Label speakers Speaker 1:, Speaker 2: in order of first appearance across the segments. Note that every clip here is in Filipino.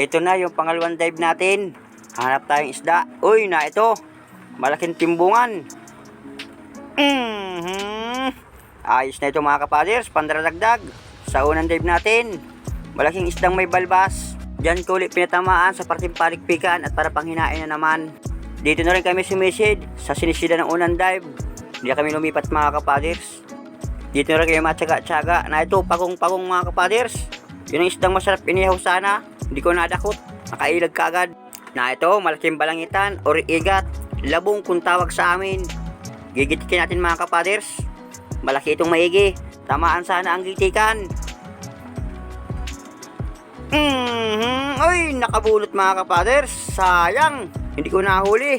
Speaker 1: Ito na yung pangalawang dive natin. Hanap tayong isda. Uy, na ito. Malaking timbungan. Mhm. Ayos na ito mga kapaders. Pandaradagdag. Sa unang dive natin. Malaking isdang may balbas. Diyan ko ulit pinatamaan sa parting palikpikan at para panghinain na naman. Dito na rin kami sumisid sa sinisida ng unang dive. Hindi kami lumipat mga kapaders. Dito na rin kayo matyaga-tyaga na ito pagong-pagong mga kapaders. Yun ang isdang masarap inihaw sana. Hindi ko nadakot. Nakailag ka agad. Na ito, malaking balangitan or igat. Labong kung tawag sa amin. Gigitikin natin mga kapaders. Malaki itong maigi. Tamaan sana ang gitikan. Mhm. Ay, nakabulot mga kapaders. Sayang. Hindi ko nahuli.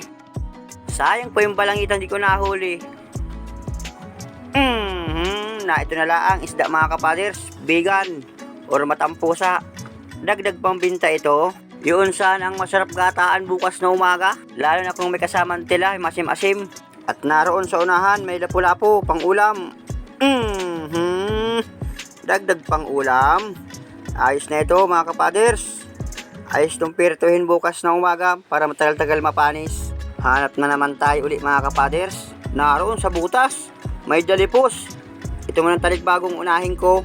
Speaker 1: Sayang po yung balangitan hindi ko nahuli. Mhm. Na ito na lang isda mga kapaders. Vegan or matampusa. Dagdag pambinta ito. Yun sana ang masarap gataan bukas na umaga. Lalo na kung may kasamang tila, masim-asim. At naroon sa unahan, may lapu-lapu, pang ulam. Mhm. Dagdag pang ulam. Ayos na ito mga kapaders. Ayos itong pirtuhin bukas na umaga para matagal-tagal mapanis. Hanap na naman tayo uli mga kapaders. Naroon sa butas, may dalipos. Ito man ang talikbagong unahin ko.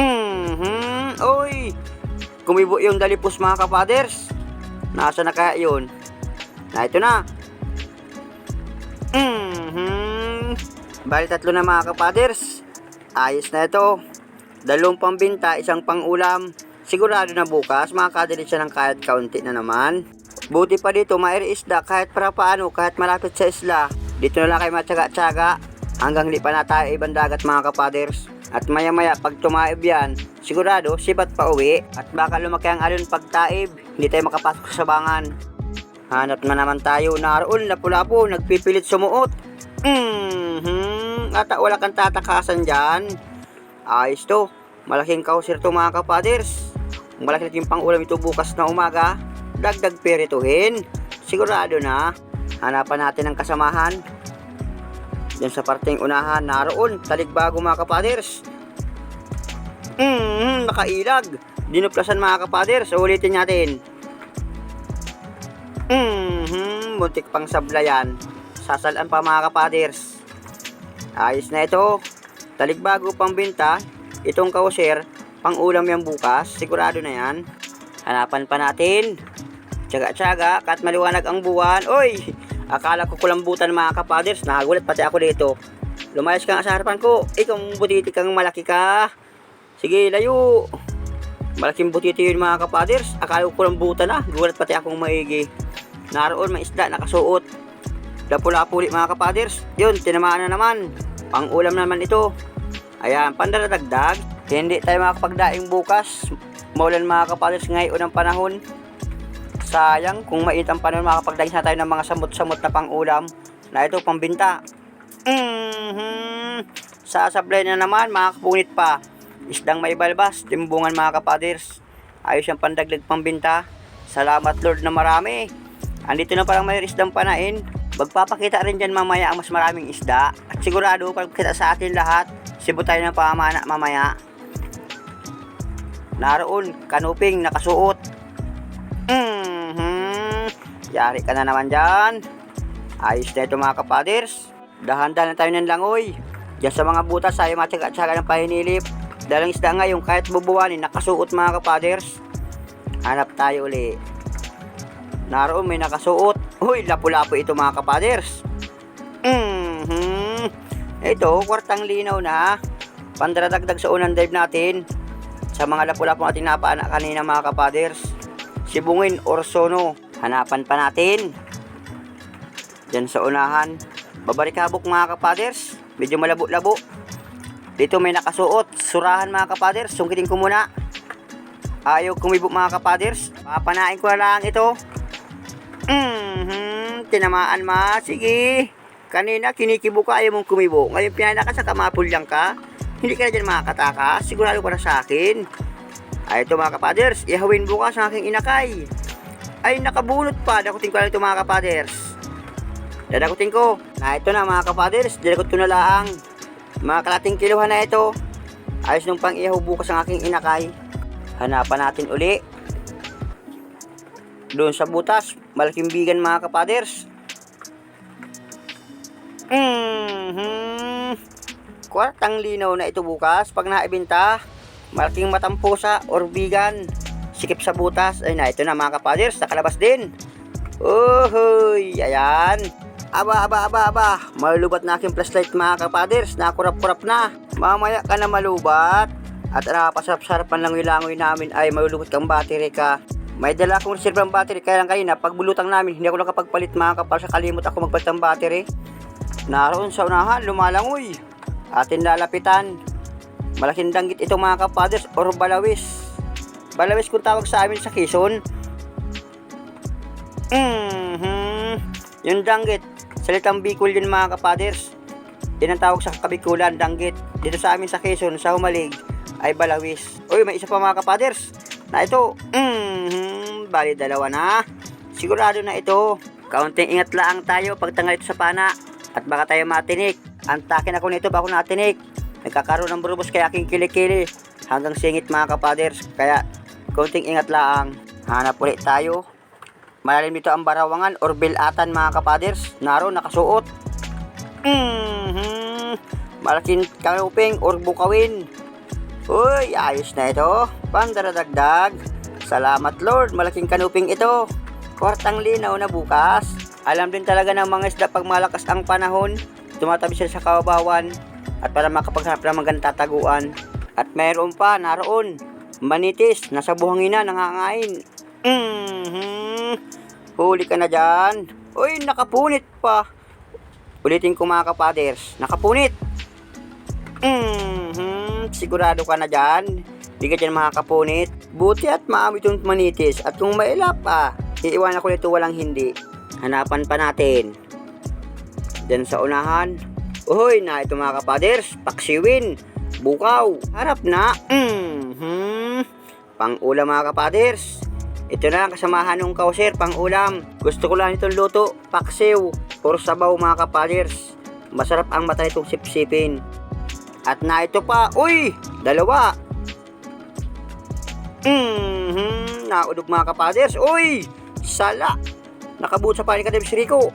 Speaker 1: Mhm. Oy. Kumibo yung dalipos mga kapaders. Nasa na kaya yun? Na ito na. Mhm. Bali tatlo na mga kapaders. Ayos na ito. Dalawang pambinta, isang pangulam. Sigurado na bukas, makakadali siya ng kahit kaunti na naman. Buti pa dito, mair isda kahit para paano, kahit malapit sa isla. Dito na lang kayo matyaga-tyaga hanggang di pa na tayo ibang dagat mga kapaders. At maya maya pag tumaib yan, sigurado sipat pa uwi at baka lumaki ang alon pag taib, hindi tayo makapasok sa bangan. Hanap na naman tayo naroon lapu-lapu, nagpipilit sumuot. Mhm, ata wala kang tatakasan dyan. Ayos to, malaking kausir to mga kapaders. Malaki natin pang ulam ito bukas na umaga. Dagdag perituhin. Sigurado na. Hanapan natin ang kasamahan. Yan sa parteng unahan, naroon, talikbago mga kapaders. Hmm, nakailag. Dinuplasan mga kapaders. Ulitin natin. Hmm, muntik pang sablayan. Sasalan pa mga kapaders. Ayos na ito. Talikbago pang binta. Itong kauser, pang ulam yan bukas. Sigurado na yan. Hanapan pa natin. Tsaga-tsaga, kahit maliwanag ang buwan. Oy! Akala ko kulambutan mga kapaders. Nakagulat pati ako dito. Lumayas ka nga sa harapan ko. Ikaw butiti kang malaki ka. Sige, layo. Malaking butiti yun mga kapaders. Akala ko kulambutan na. Gulat pati akong maigi. Naroon may isda nakasuot. Lapu-lapu ulit mga kapaders. Yun, tinamaan na naman. Pang ulam naman ito. Ayan, pandaradagdag. Hindi tayo makapagdaing bukas. Maulan mga kapaders ngayon ang panahon. Sayang kung mait ang panahon makapagdaing na tayo ng mga samot-samot na pang-ulam na ito pambinta. Mhm. Sasablay na naman mga kapunit pa. Isdang may balbas, timbungan mga kapaders. Ayos ang pandagdag pambinta. Salamat Lord na marami. Andito na palang may isdang panain. Magpapakita rin dyan mamaya ang mas maraming isda. At sigurado pagkita sa atin lahat, sibo tayo ng pamana mamaya. Naroon, kanuping nakasuot. Mhm. Yari ka na naman dyan. Ayos na ito mga kapaders. Dahan-dahan na tayo ng langoy. Diyan sa mga butas tayo matyaga-tyaga ng pahinilip. Dalang isda ngayon kahit bubuwanin nakasuot mga kapaders. Hanap tayo uli. Naroon may nakasuot. Uy, lapu-lapu ito mga kapaders. Mhm. Ito, kwartang linaw na. Pandaradagdag sa unang dive natin. Sa mga lapu-lapu natin napaanak kanina mga kapaders. Sibungin or sono. Hanapan pa natin. Diyan sa unahan. Babalik habok mga kapaders. Medyo malabo-labo. Dito may nakasuot. Surahan mga kapaders. Sungkitin ko muna. Ayaw kumibo mga kapaders. Papanain ko na lang ito. Mhm, tinamaan ma. Sige. Kanina kinikibo ka, ayaw mong kumibo. Ngayon pinana ka sa kamapulyang ka. Hindi ka na dyan makakatakas. Sigurado ka na sa akin. Ay, ito mga kapaders. Ihawin bukas ang aking inakay. Ay, nakabunot pa. Dakutin ko lang ito mga kapaders. Dadakutin ko. Na ito na mga kapaders. Dadakot ko na lang. Mga kalating kiluhan na ito. Ayos nung pang ihaw bukas ang aking inakay. Hanapan natin uli. Doon sa butas, malaking bigan mga kapaders. Mhm. Kwartang linaw na ito bukas pag naibenta. Malaking matampusa or bigan. Sikip sa butas. Ay na, ito na mga kapaders. Nakalabas din. Uhoy, ayan. Aba, aba, aba, aba. Malubat na aking flashlight mga kapaders. Nakurap-kurap na. Mamaya ka na malubat. At napasarap-sarapan lang langoy namin ay malulubot kang battery ka. May dala akong reserve ng battery kaya lang kanina pag bulutang namin hindi ako nakapagpalit mga kapal sa kalimut ako magpalit ng battery. Naroon sa unahan lumalangoy. Atin lalapitan. Malaking danggit ito mga kapaders or balawis. Balawis kung tawag sa amin sa Quezon. Mhm. Yung danggit. Salitang Bicol yun mga kapaders. Yan ang tawag sa Kabikulan, danggit. Dito sa amin sa Quezon, sa Humalig, ay balawis. Uy, may isa pa mga kapaders. Na ito, mhm, bali dalawa na. Sigurado na ito. Kaunting ingat lang tayo pagtangal ito sa pana. At baka tayo matinik. Antakin ako nito bako natinik. Nagkakaroon ng burubos kaya aking kilikili. Hanggang singit mga kapaders. Kaya, kaunting ingat lang. Hanap ulit tayo. Malalim dito ang barawangan or bilatan mga kapaders. Naro, nakasuot. Mhm. Malaking kanuping or bukawin. Uy, ayos na ito. Pandaradagdag. Salamat Lord, malaking kanuping ito. Kwartang linaw na bukas. Alam din talaga ng mga isda pag malakas ang panahon, tumatabi sila sa kawabawan at para makapaghanap ng magandang tataguan. At mayroon pa, naroon, manitis, nasa buhangin na, nangangain. Mhm. Huli ka na dyan. Uy, nakapunit pa. Ulitin ko mga kapaders, nakapunit. Mhm, sigurado ka na dyan. Hindi ka dyan makakapunit. Buti at maamit yung manitis. At kung mailap pa, iiwan ako nito walang hindi. Hanapan pa natin. Diyan sa unahan. Uhoy, na ito mga kapaders. Paksiwin. Bukaw. Harap na. Mhm. Pang ulam mga kapaders. Ito na ang kasamahan ng kauser, pang ulam. Gusto ko lang itong luto, paksiw, or sabaw mga kapaders. Masarap ang mata nitong sipsipin. At na ito pa, uy, dalawa. Mhm, naudog mga kapaders. Uy, sala. Nakabuot sa panik ka, Debs Rico.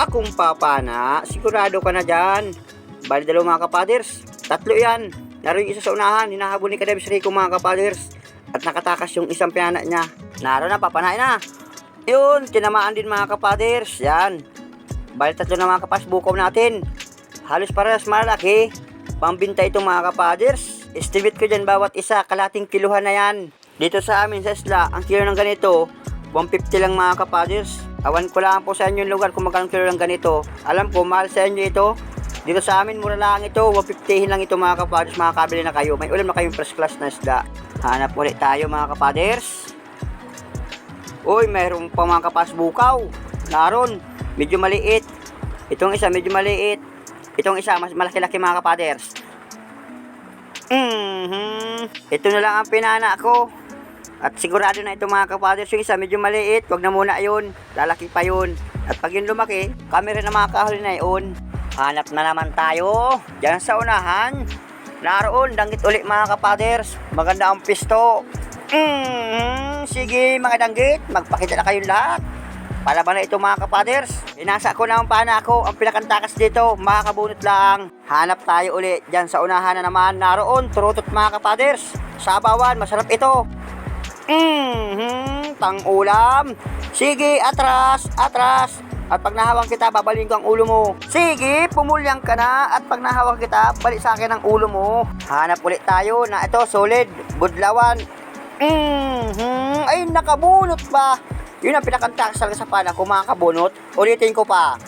Speaker 1: Akong papana, sigurado ka na dyan. Bali dalawa mga kapaders. Tatlo yan. Naroon yung isa sa unahan, hinahabol ni Kadebs Rico mga kapaders. At nakatakas yung isang piana niya. Naroon na, papanain na. Yun, tinamaan din mga kapaders. Yan. Bali tatlo na mga kapas bukaw natin. Halos parehas malaki. Pambinta itong mga kapaders. Estimate ko dyan bawat isa, kalating kiluhan na yan. Dito sa amin sa isla, ang kilo ng ganito, 150 lang mga kapaders. Awan ko lang po sa inyo yung lugar kung magkano kilo ng ganito. Alam ko, mahal sa inyo ito. Dito sa amin, mura lang ito. 150 lang ito mga kapaders. Makakabili na kayo. May ulam na kayong first class na isda. Hanap ulit tayo mga kapaders. Uy, mayroon pa mga kapas bukaw. Naroon, medyo maliit. Itong isa, medyo maliit. Itong isa, mas malaki-laki mga kapaders. Mhm. Ito na lang ang pinana ko. At sigurado na ito mga kapaders, yung isa medyo maliit, wag na muna yun. Lalaki pa yun. At pag yun lumaki, kami rin na makakahuli na yun. Hanap na naman tayo. Diyan sa unahan. Naroon, danggit ulit mga kapaders. Maganda ang pisto. Mhm. Sige mga danggit, magpakita na kayong lahat. Palaban na ito mga kapaders. Inasa ko na ang pana ko. Ang pinakantakas dito, makakabunot lang. Hanap tayo ulit dyan sa unahan na naman. Naroon, turutot mga kapaders. Sabawan, masarap ito. Mhm, pang ulam. Sige, atras, atras. At pag nahawang kita, babalin ko ang ulo mo. Sige, pumulyang ka na. At pag nahawang kita, balik sa akin ang ulo mo. Hanap ulit tayo na ito, solid, budlawan. Mhm, ay nakabunot pa. Yun ang pinakantakas talaga sa pana ko, mga kabunot. Ulitin ko pa.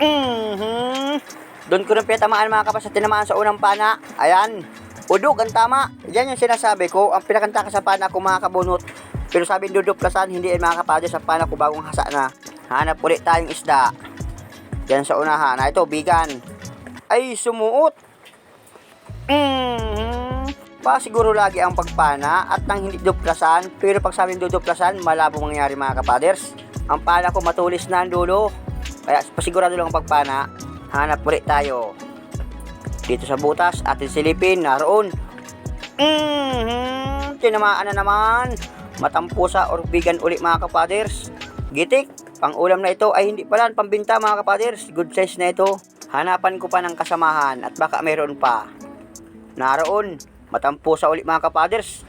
Speaker 1: Mhm. Doon ko rin pinatamaan mga kapas sa tinamaan sa unang pana. Ayan. Udog ang tama. Yan yung sinasabi ko. Ang pinakantaka sa pana ko mga kabunot. Pero sabi duduplasan, hindi ay mga kapaders sa pana ko bagong hasa na. Hanap ulit tayong isda. Yan sa unahan. Na ito, bigan. Ay, sumuot. Mm, pa siguro lagi ang pagpana at nang hindi duplasan. Pero pag sabi duduplasan, malabo mangyari mga kapaders. Ang pana ko matulis na ang dulo. Kaya pasigurado lang ang pagpana. Hanap ulit tayo. Dito sa butas, atin silipin, naroon. Mm-hmm, tinamaan na naman. Matampusa or bigan uli mga kapaders. Gitik, pang ulam na ito ay hindi pala pambinta mga kapaders. Good size na ito. Hanapan ko pa ng kasamahan at baka mayroon pa. Naroon, matampusa uli mga kapaders.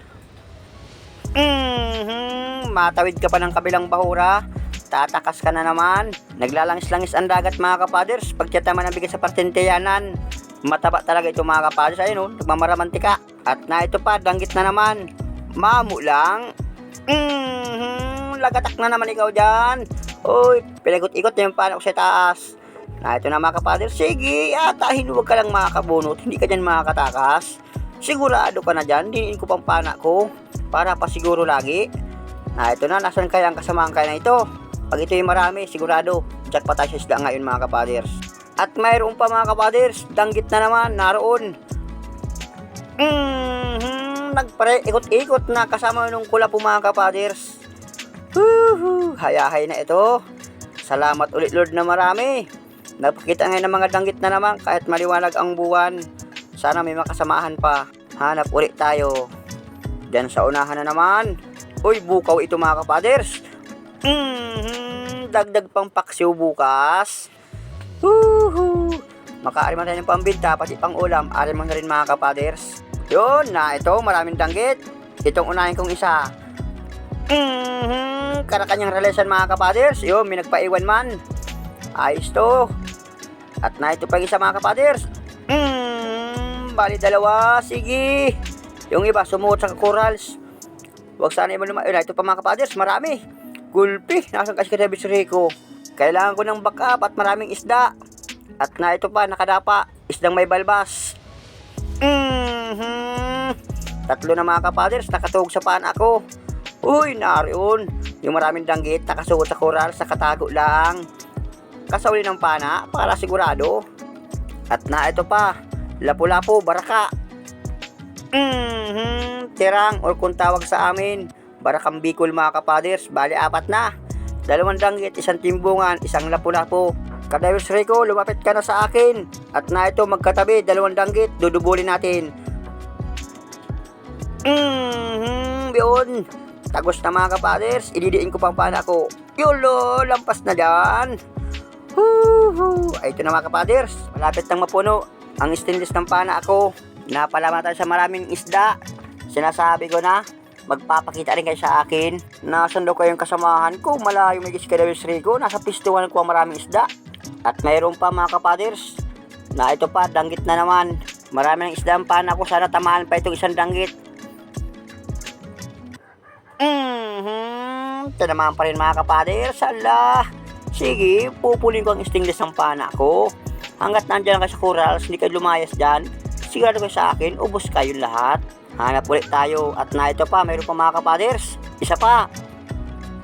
Speaker 1: Mm-hmm, matawid ka pa ng kabilang bahura. Tatakas ka na naman. Naglalangis-langis ang dagat mga kapaders. Pagtiyataman ng bigas sa partinteyanan. Mataba talaga ito mga kapaders. Ayun oh, nagmamaramantika. At na ito pa, danggit na naman. Mamu lang. Mm-hmm, lagatak na naman ikaw dyan. Uy, pinagot-ikot na yung panak ko sa taas. Na ito na mga kapaders. Sige, atahin huwag ka lang mga kabunot. Hindi ka dyan makakatakas. Sigurado ka na dyan. Diniin ko pang panak ko. Para pasiguro lagi. Na ito na, nasan kaya ang kasamahan kaya na ito? Pag ito yung marami, sigurado, jackpot tayo sa ngayon mga kapaders. At mayroon pa mga kapaders, danggit na naman, naroon. Mm-hmm, nagpare, ikot-ikot na kasama nung kula po mga kapaders. Woohoo, hayahay na ito. Salamat ulit Lord na marami. Napakita ngayon ng mga danggit na naman kahit maliwanag ang buwan. Sana may makasamahan pa. Hanap ulit tayo. Diyan sa unahan na naman. Uy, bukaw ito mga kapaders. Mm-hmm, dagdag pang paksiw bukas. Woohoo! Makaariman tayo ng pambinta, pati pang ulam, ariman na rin mga kapaders. Yun, na ito, maraming danggit. Itong unahin kong isa. Mm-hmm, karakanyang relasyon mga kapaders. Yun, may nagpaiwan man. Ayos to. At na ito pang isa mga kapaders. Mm, bali dalawa, sige. Yung iba, sumuot sa corals. Huwag sana yung lumay. Ito pa mga kapaders, marami. Gulpi, nasan kasi si Rico. Kailangan ko ng backup at maraming isda. At na ito pa, nakadapa. Isdang may balbas. Mhm. Tatlo na mga kapaders, nakatugog sa paan ako. Uy, naroon. Yung maraming danggit, nakasuot sa koral, sa katago lang. Kasauli ng pana, para sigurado. At na ito pa, lapu-lapu, baraka. Mhm. Tirang, or kung tawag sa amin, barakang bikol mga kapaders, bali apat na. Dalawang danggit, isang timbungan, isang lapu-lapu. Kadayos Rico, lumapit ka na sa akin. At na ito, magkatabi, dalawang danggit, dudubulin natin. Mhm, yun. Tagos na mga kapaders, ididiin ko pang pana ko. Yolo, lampas na dyan. Huhu. Ay, ito na mga kapaders, malapit nang mapuno. Ang stainless ng pana ako. Napalaman tayo sa maraming isda. Sinasabi ko na, magpapakita rin kayo sa akin. Nasaan daw kayong kasamahan ko? Malayo may Kadawis Rico. Nasa pistuan ko ang maraming isda. At mayroon pa mga kapaders. Na ito pa, danggit na naman. Marami ng isda ang pana ko. Sana tamaan pa itong isang danggit. Mhm. Tinamaan pa rin mga kapaders. Ala. Sige, pupulin ko ang stingless ng pana ko. Hanggat nandiyan kayo sa corals, hindi kayo lumayas dyan. Sigurado kayo sa akin, ubos kayo lahat. Hanap ulit tayo. At na ito pa, mayroon pa mga kapaders. Isa pa.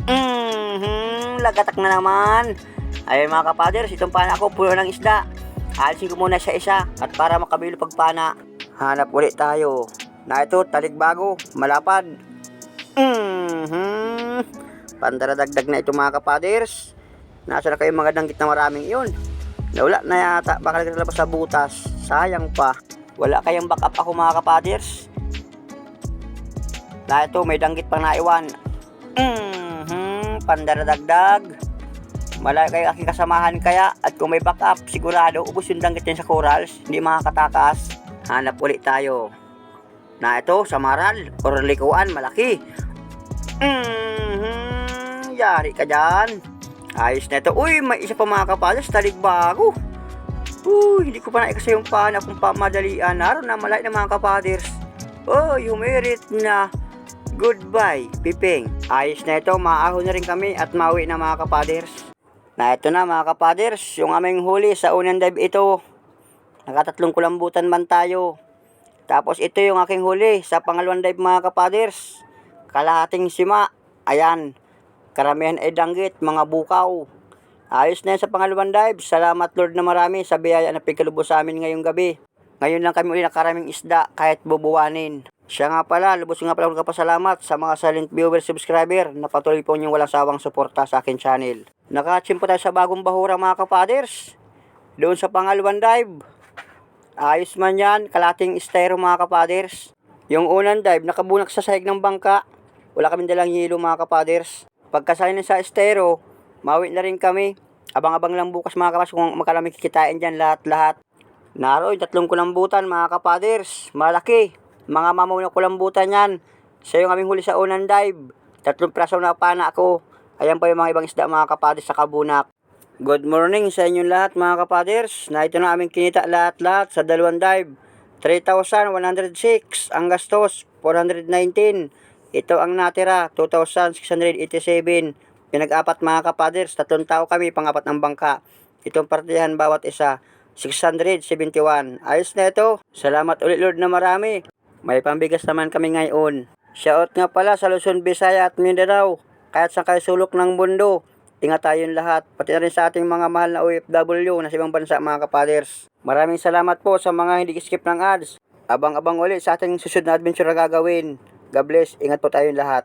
Speaker 1: Mhm. Lagatak na naman. Ayun mga kapaders, itong pana ko, puno ng isda. Alisin ko muna siya isa at para makabilo pagpana. Hanap ulit tayo. Na ito, taligbago, malapad. Mhm. Pandaradagdag na ito mga kapaders. Nasa na kayo mga danggit na maraming yun. Nawala na yata, baka naglalabas sa butas. Sayang pa. Wala kayang backup ako mga kapaders. Na ito, may danggit pang naiwan. Mhm. Pandaradagdag. Malay kayo aking kasamahan kaya at kung may backup, sigurado ubos yung danggit yan sa corals, hindi makakatakas. Hanap ulit tayo. Na ito, sa maral or likuan, malaki. Mhm, yari ka dyan. Ayos na ito. Uy, may isa pa mga kapalas, talig bago. Uy, hindi ko pa naikasa yung pana kung pamadalian. Naroon na malay ng mga kapaders. Oh, humirit na. Goodbye, Piping. Ayos na ito, maahon na rin kami at mauwi na mga kapaders. Na ito na mga kapaders, yung aming huli sa unang dive ito. Nakatatlong kulambutan man tayo. Tapos ito yung aking huli sa pangalawang dive mga kapaders. Kalahating sima. Ayan. Karamihan ay danggit, mga bukaw. Ayos na yan sa pangalawang dive. Salamat Lord na marami sa biyaya na pagkalubos sa amin ngayong gabi. Ngayon lang kami uli nakaraming isda kahit bubuwanin. Siya nga pala, lubos nga pala kapasalamat sa mga silent viewer subscriber na patuloy po niyong walang sawang suporta sa akin channel. Nakatsim po tayo sa bagong bahura mga kapaders. Doon sa pangalawang dive. Ayos man yan, kalating estero mga kapaders. Yung unang dive, nakabunak sa sahig ng bangka. Wala kaming dalang hilo mga kapaders. Pagkasali na sa estero, mawi na rin kami. Abang-abang lang bukas mga kapas kung magkalamig kikitain dyan lahat-lahat. Naroy, tatlong kulambutan mga kapaders. Malaki. Mga mamaw na kulambutan yan. Siya yung aming huli sa unang dive. Tatlong praso na pana ako. Ayan pa yung mga ibang isda mga kapaders sa kabunak. Good morning sa inyong lahat mga kapaders. Na ito na aming kinita lahat-lahat sa dalawang dive. 3,106 ang gastos, 419. Ito ang natira, 2,687. Pinag-apat mga kapaders, tatlong tao kami, pangapat ng bangka. Itong partihan bawat isa, 671. Ayos na ito. Salamat ulit Lord na marami. May pambigas naman kami ngayon. Shout nga pala sa Luzon, Visaya at Mindanao. Kahit sa kayo sulok ng mundo, ingat tayong lahat. Pati na rin sa ating mga mahal na OFW na sa ibang bansa mga kapaders. Maraming salamat po sa mga hindi skip ng ads. Abang-abang ulit sa ating susunod na adventure na gagawin. God bless. Ingat po tayong lahat.